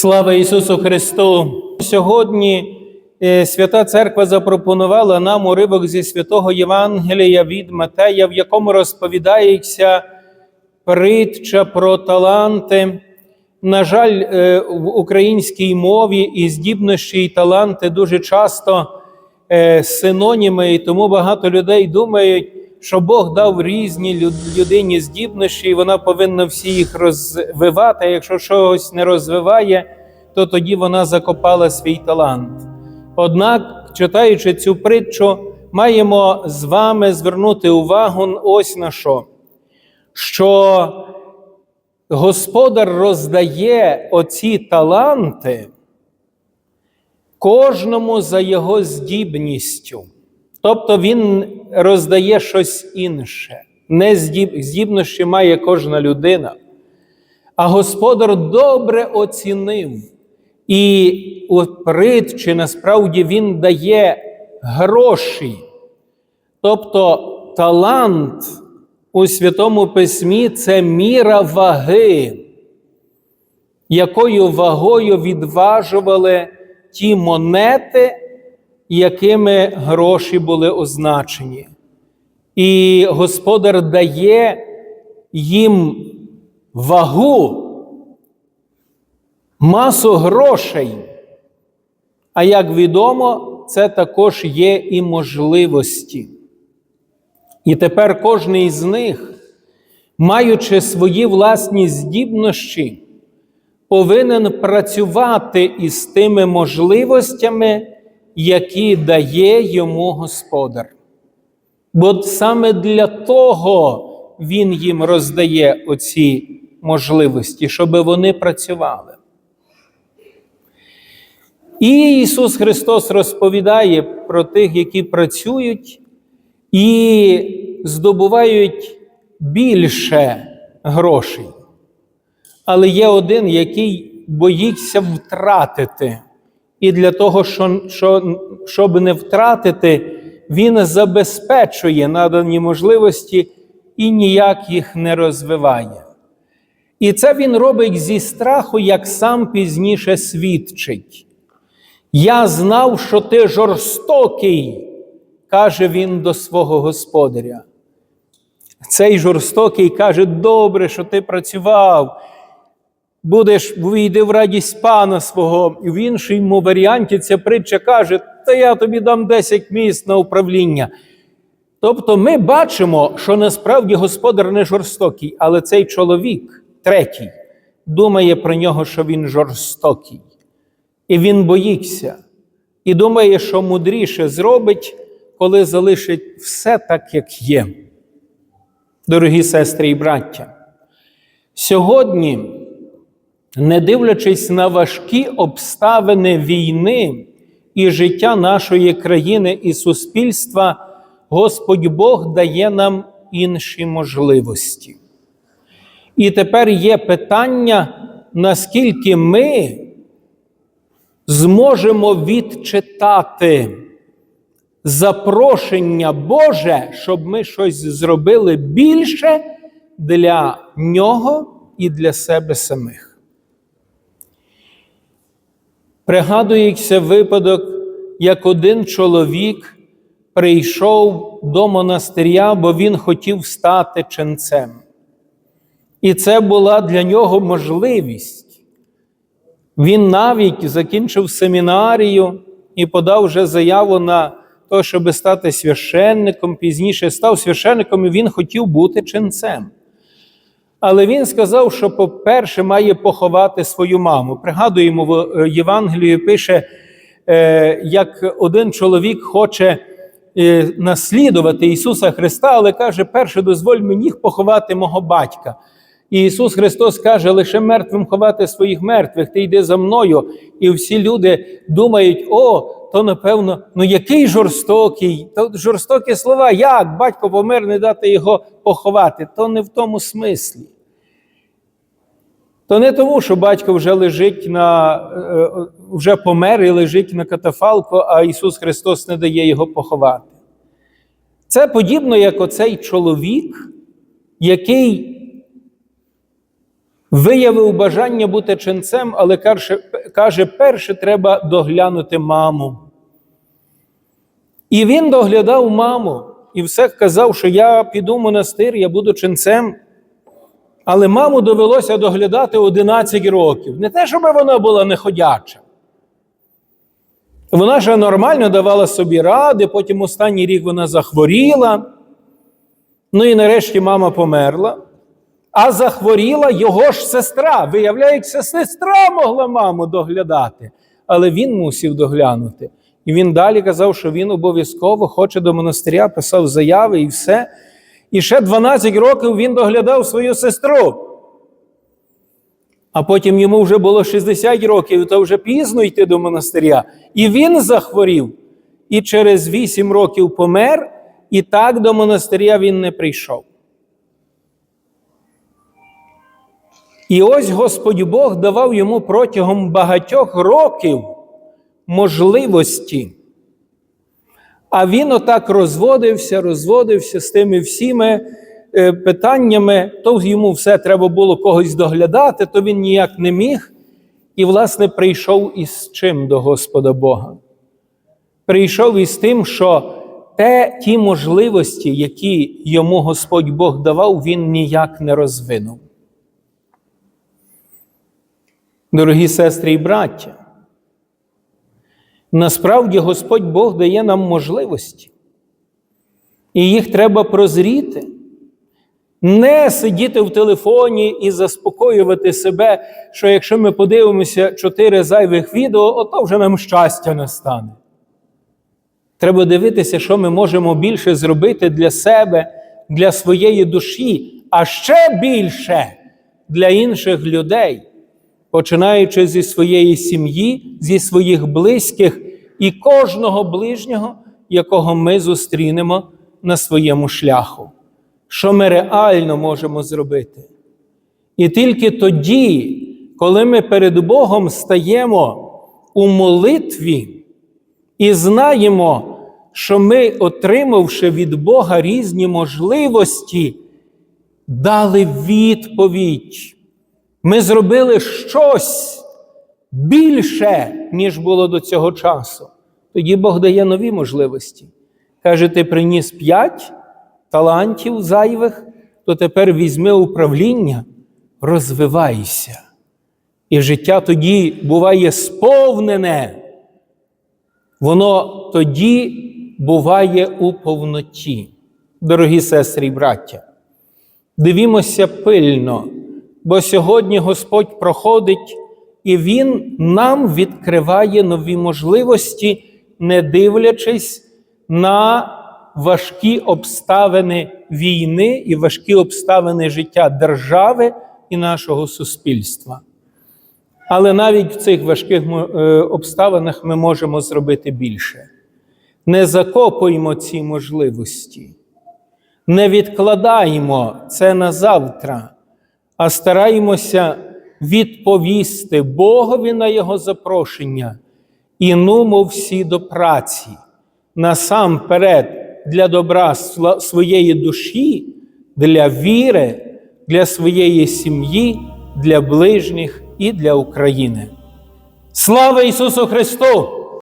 Слава Ісусу Христу! Сьогодні е, Свята Церква запропонувала нам уривок зі святого Євангелія від Матея, в якому розповідається притча про таланти. На жаль, е, в українській мові і здібності, і таланти дуже часто е, синоніми, і тому багато людей думають, що Бог дав різні людині здібності, і вона повинна всі їх розвивати. Якщо щось не розвиває, то тоді вона закопала свій талант. Однак, читаючи цю притчу, маємо з вами звернути увагу ось на що. Що Господар роздає оці таланти кожному за його здібністю. Тобто він роздає щось інше. Не здіб... здібності має кожна людина. А Господар добре оцінив. І притчі насправді він дає гроші. Тобто талант у Святому Письмі це міра ваги, якою вагою відважували ті монети, якими гроші були означені. І Господар дає їм вагу, масу грошей. А як відомо, це також є і можливості. І тепер кожен із них, маючи свої власні здібності, повинен працювати із тими можливостями, які дає йому Господар. Бо саме для того Він їм роздає оці можливості, щоб вони працювали. І Ісус Христос розповідає про тих, які працюють і здобувають більше грошей. Але є один, який боїться втратити. І для того, що, що, щоб не втратити, він забезпечує надані можливості і ніяк їх не розвиває. І це він робить зі страху, як сам пізніше свідчить. Я знав, що ти жорстокий, каже він до свого господаря. Цей жорстокий каже: добре, що ти працював, будеш вийди в радість пана свого. В іншому варіанті ця притча каже: Та я тобі дам 10 місць на управління. Тобто ми бачимо, що насправді господар не жорстокий, але цей чоловік, третій, думає про нього, що він жорстокий. І він боїться, і думає, що мудріше зробить, коли залишить все так, як є. Дорогі сестри і браття, сьогодні, не дивлячись на важкі обставини війни і життя нашої країни і суспільства, Господь Бог дає нам інші можливості. І тепер є питання, наскільки ми зможемо відчитати запрошення Боже, щоб ми щось зробили більше для нього і для себе самих. Пригадується випадок, як один чоловік прийшов до монастиря, бо він хотів стати ченцем. І це була для нього можливість. Він навіть закінчив семінарію і подав вже заяву на те, щоб стати священником. Пізніше став священником, і він хотів бути ченцем. Але він сказав, що, по-перше, має поховати свою маму. Пригадуємо, в Євангелії пише, е, як один чоловік хоче е, наслідувати Ісуса Христа, але каже: перше, дозволь мені поховати мого батька. І Ісус Христос каже, лише мертвим ховати своїх мертвих, ти йди за мною. І всі люди думають, о, то напевно, ну який жорстокий, то жорстокі слова, як батько помер, не дати його поховати, то не в тому смислі. То не тому, що батько вже лежить на, е, вже помер і лежить на катафалку, а Ісус Христос не дає його поховати. Це подібно, як оцей чоловік, який виявив бажання бути ченцем, але каже, каже, перше треба доглянути маму. І він доглядав маму і все казав, що я піду в монастир, я буду ченцем. Але маму довелося доглядати 11 років. Не те, щоб вона була неходяча. Вона ще нормально давала собі ради, потім останній рік вона захворіла. Ну і нарешті мама померла. А захворіла його ж сестра. Виявляється, сестра могла маму доглядати, але він мусив доглянути. І він далі казав, що він обов'язково хоче до монастиря, писав заяви і все. І ще 12 років він доглядав свою сестру. А потім йому вже було 60 років, то вже пізно йти до монастиря. І він захворів. І через 8 років помер, і так до монастиря він не прийшов. І ось Господь Бог давав йому протягом багатьох років можливості. А він отак розводився, розводився з тими всіми е, питаннями, то йому все треба було когось доглядати, то він ніяк не міг. І, власне, прийшов із чим до Господа Бога? Прийшов із тим, що те, ті можливості, які йому Господь Бог давав, він ніяк не розвинув. Дорогі сестри і браття, насправді Господь Бог дає нам можливості, і їх треба прозріти, не сидіти в телефоні і заспокоювати себе, що якщо ми подивимося чотири зайвих відео, ото вже нам щастя настане. Треба дивитися, що ми можемо більше зробити для себе, для своєї душі, а ще більше для інших людей починаючи зі своєї сім'ї, зі своїх близьких і кожного ближнього, якого ми зустрінемо на своєму шляху, що ми реально можемо зробити. І тільки тоді, коли ми перед Богом стаємо у молитві і знаємо, що ми, отримавши від Бога різні можливості, дали відповідь. Ми зробили щось більше, ніж було до цього часу. Тоді Бог дає нові можливості. Каже, ти приніс п'ять талантів зайвих, то тепер візьми управління, розвивайся. І життя тоді буває сповнене. Воно тоді буває у повноті. Дорогі сестри і браття, дивімося пильно бо сьогодні Господь проходить і Він нам відкриває нові можливості, не дивлячись на важкі обставини війни і важкі обставини життя держави і нашого суспільства. Але навіть в цих важких е, обставинах ми можемо зробити більше. Не закопуємо ці можливості, не відкладаємо це на завтра а стараємося відповісти Богові на Його запрошення і нумо всі до праці, насамперед для добра своєї душі, для віри, для своєї сім'ї, для ближніх і для України. Слава Ісусу Христу!